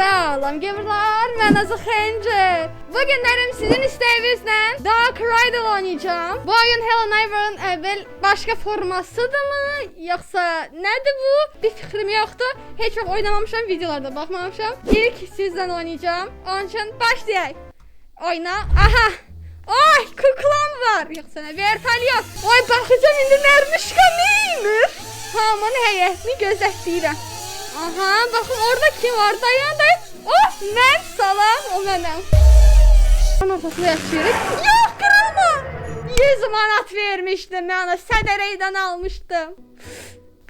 Salam gevurlar, mən Azı Xəncər. Bu günlərim sizin istəyinizlə Dark Rider oynayacağım. Bu oyun Helen Iver'ın əvvəl başqa formasıdırmı, yoxsa nədir bu? Bir fikrim yoxdur. Heç vaxt oynamamışam, videolarda baxmamışam. İlk sizlə oynayacağım. Onun üçün başlayaq. Oyna. Aha. Ay kuklam var. Yoxsa nə vertolyot. Oy baxacağım indi Nərmişka neyinir? Hamının həyətini gözlətləyirəm. Aha baxın orada kim var? Dayan dayan. Oh mən salam o mənəm. Ana ortasında yaşayırıq. Yox qırılma. 100 manat vermişdim mən ona sədərəydən almışdım.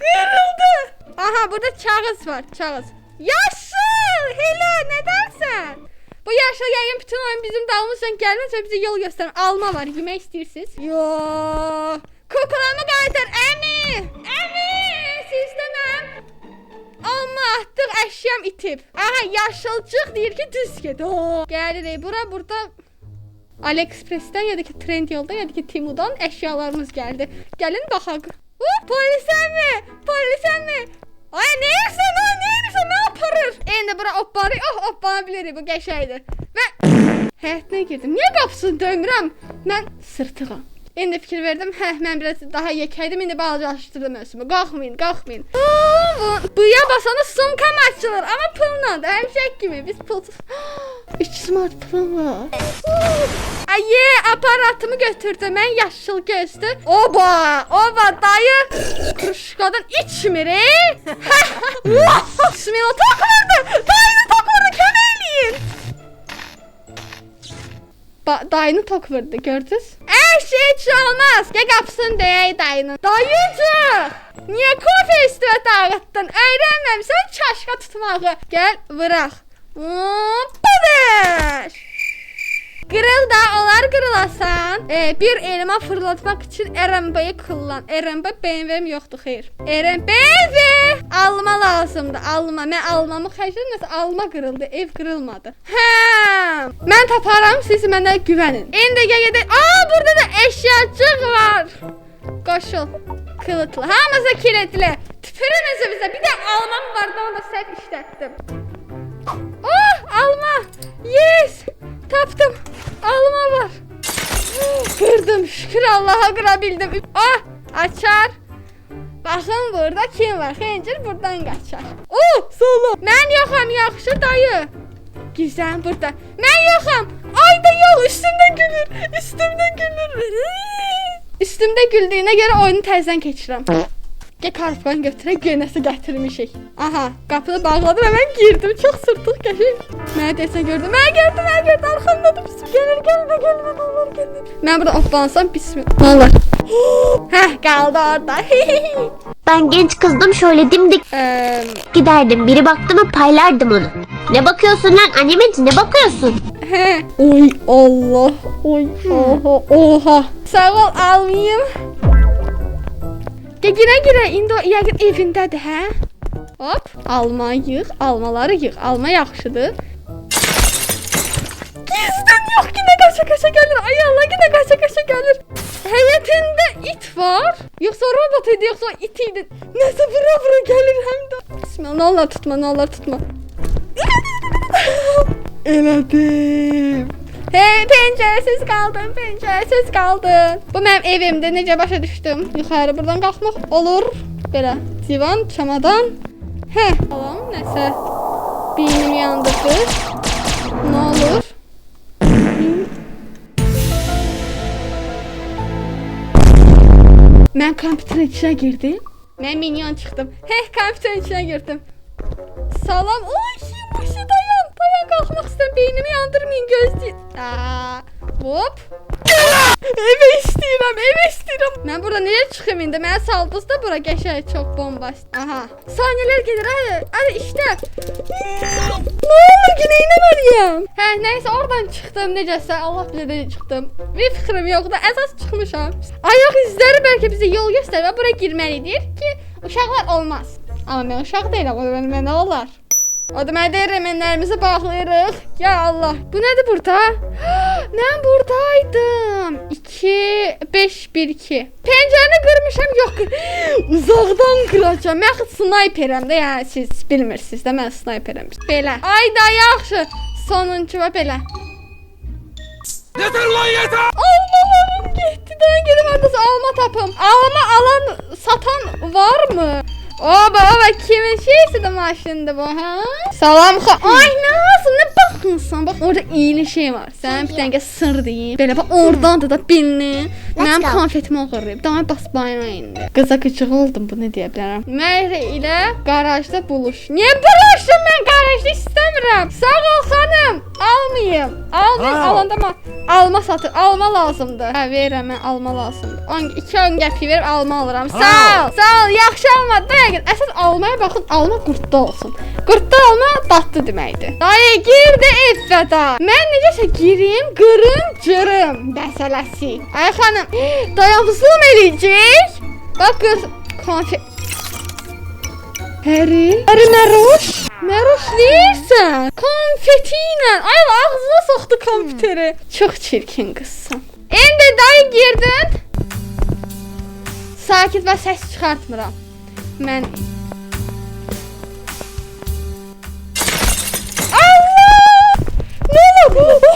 Qırıldı. Aha burada kağız var kağız. Yaşıl. Hela nədənsən? Bu yaşlı yayın bütün oyun bizim dalımızdan gəlməsə bizə yol göstərin. Alma var, yemək istəyirsiniz? Yo. Kukulamı qaytar əmi. Əmi, artıq əşyam itib. Aha, yaşılcıq deyir ki, düz get. Gəlirik bura, burada AliExpress-dən ya da ki Trendyoldan ya da ki Timudan əşyalarımız gəldi. Gəlin baxaq. Uh, polisə mi? Polisə mi? Ay o? Neyirsən? Nə aparır? İndi bura opbarı. Oh, oppana bilirik bu qəşəydir. Və həyətinə girdim. Niyə qapısını döymürəm? Mən sırtığam. İndi fikir verdim. Hə, mən biraz daha yekəydim. İndi balacalaşdırdım özümü. Aa, bu, buya basana sumkam açılır. Amma pulla da həmişək kimi. Biz pulsuz. 300 manat pulum var. Aye, aparatımı götürdüm. Mən yaşıl gözdü. Oba, oba dayı. Kruşkadan içmir, e? Bismillah takmadı. Dayını takmadı. Köməkləyin. Ba dayını tok vurdu gördünüz? Her şey hiç olmaz. Gel kapsın deyey dayını. Dayıcık. Niye kofe üstüme dağıttın? Öğrenmemişsen çaşka tutmağı. Gel bırak. Hoppadır. Kırıl da olar kırılasan. Ee, bir elma fırlatmak için RMB'yi kullan. RMB BMW'm yoktu xeyr. RMB alma lazımdı. Alma. Mən almamı xərclədim. Nəsə alma qırıldı. Ev qırılmadı. Hə. Mən taparam. Siz mənə güvənin. İndi gəl gedək. Aa, burada da eşyacıq var. Qoşul. Kılıtlı. Hamısı kilitli. Tüpürünüzü bizə. Bir də almam vardı. Onu da səhv işlətdim. Oh alma. Yes. Taptım. Alma var. Kırdım. Şükür Allah'a kırabildim. Ah açar. Bakın burada kim var? Xəncir buradan qaçar. Oh sağlam. Mən yoxam yaxşı dayı. Güzel burada. Mən yoxam. Ay da yox üstümdən gülür. Üstümdən gülür. Üstümdə güldüyünə görə oyunu təzədən keçirəm. Gel karfan götürək gönəsi gətirmişik. Aha, qapını bağladım hemen girdim. Çox sırtıq qəşəng. Mənə desən gördüm. Mən gördüm, mən gördüm. Arxamdadır. Gəlir, gəlmə, gəlmə, nə olur, gəlmə. Mən burada oplansam bismillah. Nə olur? Heh, qaldı orada. Ben genç kızdım şöyle dimdik Eee, giderdim. Biri baktı mı paylardım onu. Ne bakıyorsun lan animeci ne bakıyorsun? he. Oy Allah. Oy oha, oha. Sağ ol, almayayım. Gel girə girə. İndi o yəqin evindədir, hə? Hop, alma yığ, almaları yığ. Alma yaxşıdır. Gizdən yox, yenə qaça-qaça gəlir. Ay Allah, yenə qaça-qaça gəlir. Həyətində it var. Yoxsa robot idi, yoxsa it idi. Nəsə bura-bura gəlir həm də. Bismillah, nə olar tutma, nə olar tutma. Elədim. Hey, pəncərəsiz qaldın, pəncərəsiz qaldın. Bu mənim evimdir, necə başa düşdüm. Yuxarı buradan qalxmaq olur. Belə, divan, çamadan. Hə, salam, nəsə. Beynim yandırdı. Nə olur? Mən kompüterin içinə girdim. Mən minyon çıxdım. Hey, kompüterin içinə girdim. Salam. Oy, Dayan qalxmaq istəyirəm. Beynimi yandırmayın gözlü. Aa, hop. Evə istəyirəm, evə istəyirəm. Mən burada necə çıxım indi? Mənə saldınız da bura qəşəng çox bombast. Aha. Saniyələr gedir. Hadi, hadi işte. ne olur ki neynəməliyəm? Hə, nəysə oradan çıxdım necəsə. Allah bilir çıxdım. Bir fikrim yoxdur. Əsas çıxmışam. Ayaq izləri bəlkə bizə yol göstərir və bura girməlidir ki, uşaqlar olmaz. Amma mən uşaq deyiləm, o zaman mən nə olar? Deyir remenlərimizi bağlayırıq. Ya Allah. Bu nədir burada? Mən buradaydım. 2 5 1 2. Pəncərəni qırmışam. Yox. Uzaqdan qıracağam. Mən axı snayperəm də, yəni siz bilmirsiniz də mən snayperəm. Belə. Ay da yaxşı. Sonuncu və belə. Yeter lan yeter! Almalarım getdi də gedim hardasa alma tapım. Alma alan satan var mı? Oba oba kimin şeysi de maşında bu ha? Salam xa. Ay Nazım ne bakınsan bak orada iyili şey var. Sen bir tane sır diyeyim. Böyle bak oradan da da birini. Mənim go. konfetimi oğurlayıb. Daha bas bayına indi. Qıza qıcıq oldum bu ne deyə bilərəm. Məhri ilə qarajda buluş. Niyə buluşdum mən qarajda istəmirəm. Sağ ol xanım. Almayım. Almayım. Ha. Alanda mı? Alma satır. Alma lazımdır. Hə verirəm mən alma lazımdır. 10 2 10 qəpik verib alma alıram. Sağ ol. Sağ ol. Yaxşı alma. Dəqiq. Əsas almaya baxın. Alma qurtda olsun. Qurtda alma dadlı deməkdir. Dayı girdi evdə. Mən necəsə girim, qırım, cırım məsələsi. Ay xanım, dayanmışlım eləyəcək. Bax qız konfet Peri. Peri Meroş. Meroş deyirsən? Konfeti ilə. Ay ağzına soxdu kompüteri. Çox çirkin qızsan. İndi dayı girdin. Sakit və səs çıxartmıram. Mən Allah! Ne oldu?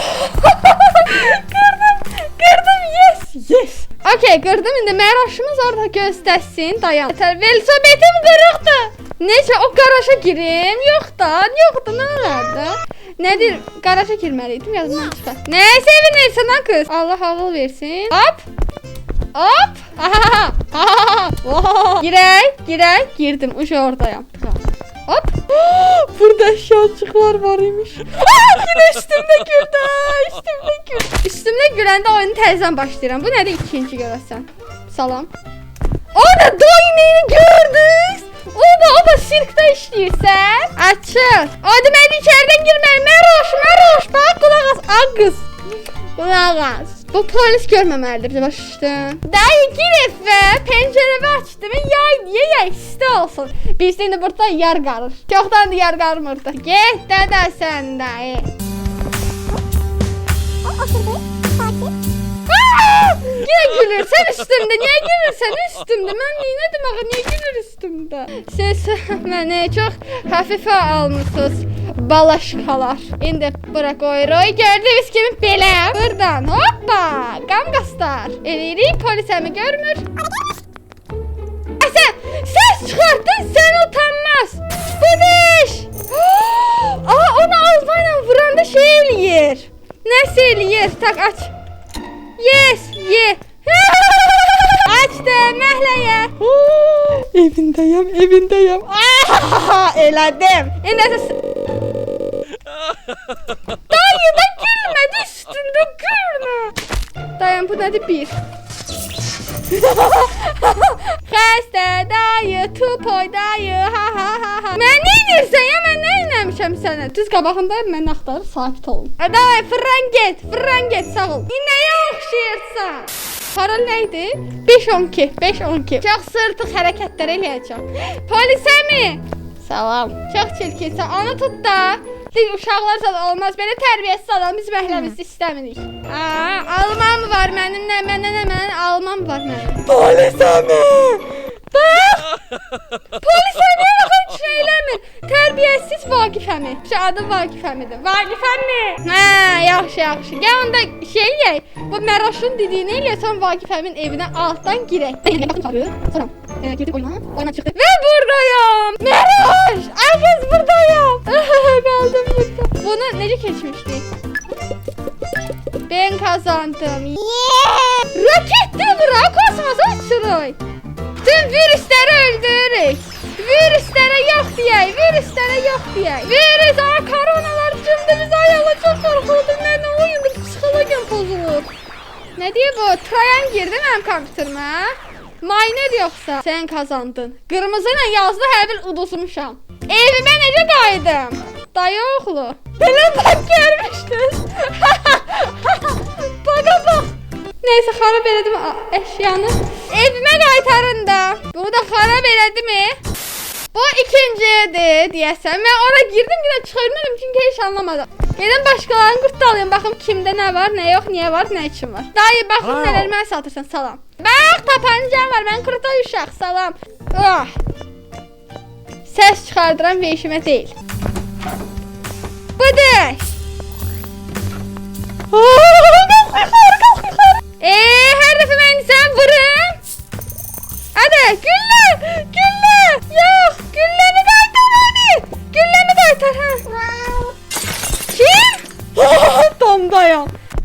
kırdım, kırdım, yes, yes. Okey, kırdım indi məraşımız orada göstərsin, dayan. Velosipedim qırıqdı. Necə o qaraja girim? Yox da, yox da, nə olardı? Nədir? Qaraja girməliydim, yadımdan çıxar. Nə sevinirsən ha qız? Allah ağıl versin. Hop. Hop. Girək, girək, girdim. Ucu oradayam. Hop. Burada eşyaçıklar var imiş. Yine üstümde güldü. Üstümde güldü. Üstümde güləndə oyunu təzədən başlayıram. Bu nədir ikinci görəsən? Salam. Orada doynayını gördünüz. Oba oba sirkdə işləyirsən. Açıl. O deməli içəridən girmək. Məroş, məroş. Bax qulaq as. Ağ qız. Qulaq. Bu polis görməməlidir? Dayı gir evə, pəncərəni açdım, yay diye yay isti olsun. Biz indi burada yar qarır. Çoxdan da yar qarmırdı. Get dədə sən dayı. Aa! Yine gülürsen üstümde. Niye gülürsen üstümde? Ben ne demek? Niye gülür üstümde? Siz beni çok hafife almışsınız. Balaşkalar. İndi bırak oyroy. Gördüğünüz gibi bile. Buradan hoppa. Gamgastar. Elirik polisemi görmür. Ay sen ses çıkarttın sen utanmaz. Bu ne iş? Aa onu Almanya vuranda şey eləyir. Nəsə eləyir? Tak aç. Yes, ye. Açdım, məhləyə. evindəyəm, evindəyəm. Ah, elədim. İndi əsas Dayı da gülmədi üstündə gülmə. Dayan, bu nədir bir? Xəstə dayı, tupoy dayı, ha ha ha ha. Mən nə edirsən ya? Mən nə eləmişəm sənə? Düz qabağındayım, mən axtarır, sakit olun. Dayı, fırran get, fırran get, sağ ol. İnəyə oxşayırsan. Para nə idi? 5-12, 5-12. Çox sırtıq hərəkətlər eləyəcəm. Polisə mi? Salam. Çox çirkinsən. Onu tut da. Siz uşaqlar zad olmaz. Belə tərbiyəsiz adam biz məhləmizi istəmirik. Aa, almam var mənim, nə məndən nə mənim almam var mənim. Polisə Bax! Polisə nə baxın heç nə eləmir. Əmi. Şu adı Vaqif əmidir. Vaqif əmi. Hə, yaxşı, yaxşı. Gəl onda şey eləyək. Bu Məraşın dediyini eləyək, sonra Vaqif əmin evinə altdan girək. Sonra e, girdik oyuna, oyuna çıxdıq. Və buradayam. Məraş! Qız buradayam. Qaldım burada. Bunu necə keçmişdik? Ben kazandım. Yeah! Raketli bırak kosmosa uçuruq. Tüm virüsləri öldürürük. Virüslərə yox deyək, virüslərə yox deyək. Virüs, aa koronalar cümdə biz ayağla çox qorxuldum. Mən nə oyunda psixologiyam pozulur. Nə deyə bu? Trayan girdi mənim kompüterimə. Miner yoxsa sən kazandın. Qırmızı ilə yazdı hər bir uduzmuşam. Evimə necə qayıdım? Dayı oğlu. Belə bak gəlmişdiniz. Baqa bax. Neyse xarab elədim a- əşyanı. Evimə qaytarın da. Bunu da xarab elədi mi? Bu ikincidir diyesem. Ben oraya girdim yine çıkarmadım çünkü hiç anlamadım. Gelin başkalarını kurtalayım bakım kimde ne var ne yok niye var ne için var. Dayı bakın Wow. neler ben satırsan salam. Bak tapancam var ben kurtay uşaq salam. Ah. Ses çıkardıran bir işime değil. Budur. Eee her defa ben sen vurun. Hadi gülle.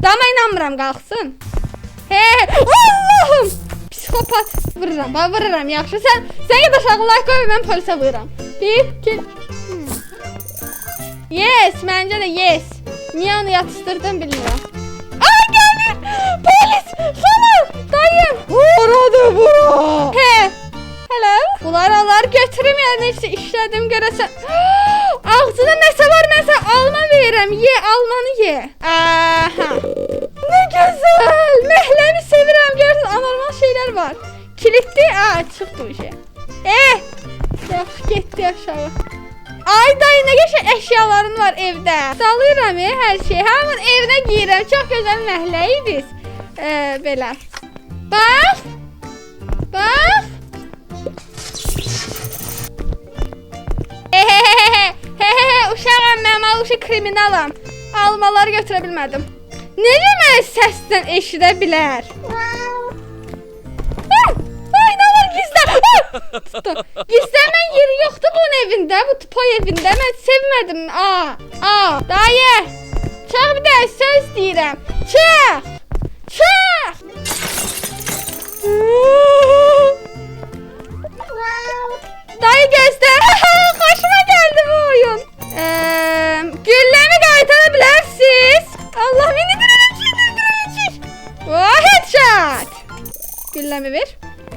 Dama inanmıram qalxsın. He, Allahım. Psikopat. Vururam, bax vururam. Yaxşı. Sən sən ged aşağı like qoy, mən polisə vururam. 1 2 Hmm. Yes, məncə də yes. Niyə onu yatışdırdım bilmirəm. Ay gəlir. Polis. Xanım, dayım. Vuradı bura. He. Hello. Bunlar onlar götürüm yəni işte işlədim görəsən. Ağzına nəsə var, nəsə alma verirəm. Ye, almanı ye. Aha. Güzel. Mehləmi sevirəm. Görürsən anormal şeyler var. Kilitli. Aa, çıxdı bir şey. Eh. Yaxşı getdi aşağı. Ay dayı ne geçen eşyaların var evdə. Dalıram ya hər şey. Hamın evinə giyirəm. Çox gözəl məhləyidir. Ee, belə. Bax. Bax. Hehehehe uşağım mən malışı kriminalam. Almaları götürə bilmədim. Necə məni səsdən eşidə bilər? Ah! Ay nə var gizlə? Ah! Tutdu. Gizləmən yeri yoxdur bunun evində, bu toy evində. Mən sevmədim. A, a, dayı. Çıx bir də söz deyirəm. Çıx. Çıx. Dayı göster. Ver.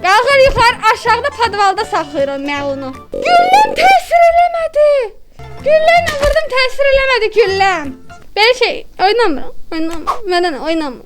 Qalxır yuxarı aşağıda podvalda saxlayıram məlunu. Gülləm təsir eləmədi. Güllərlə vurdum təsir eləmədi gülləm. Belə şey oynamıram. Oynamıram. Məndən oynamıram.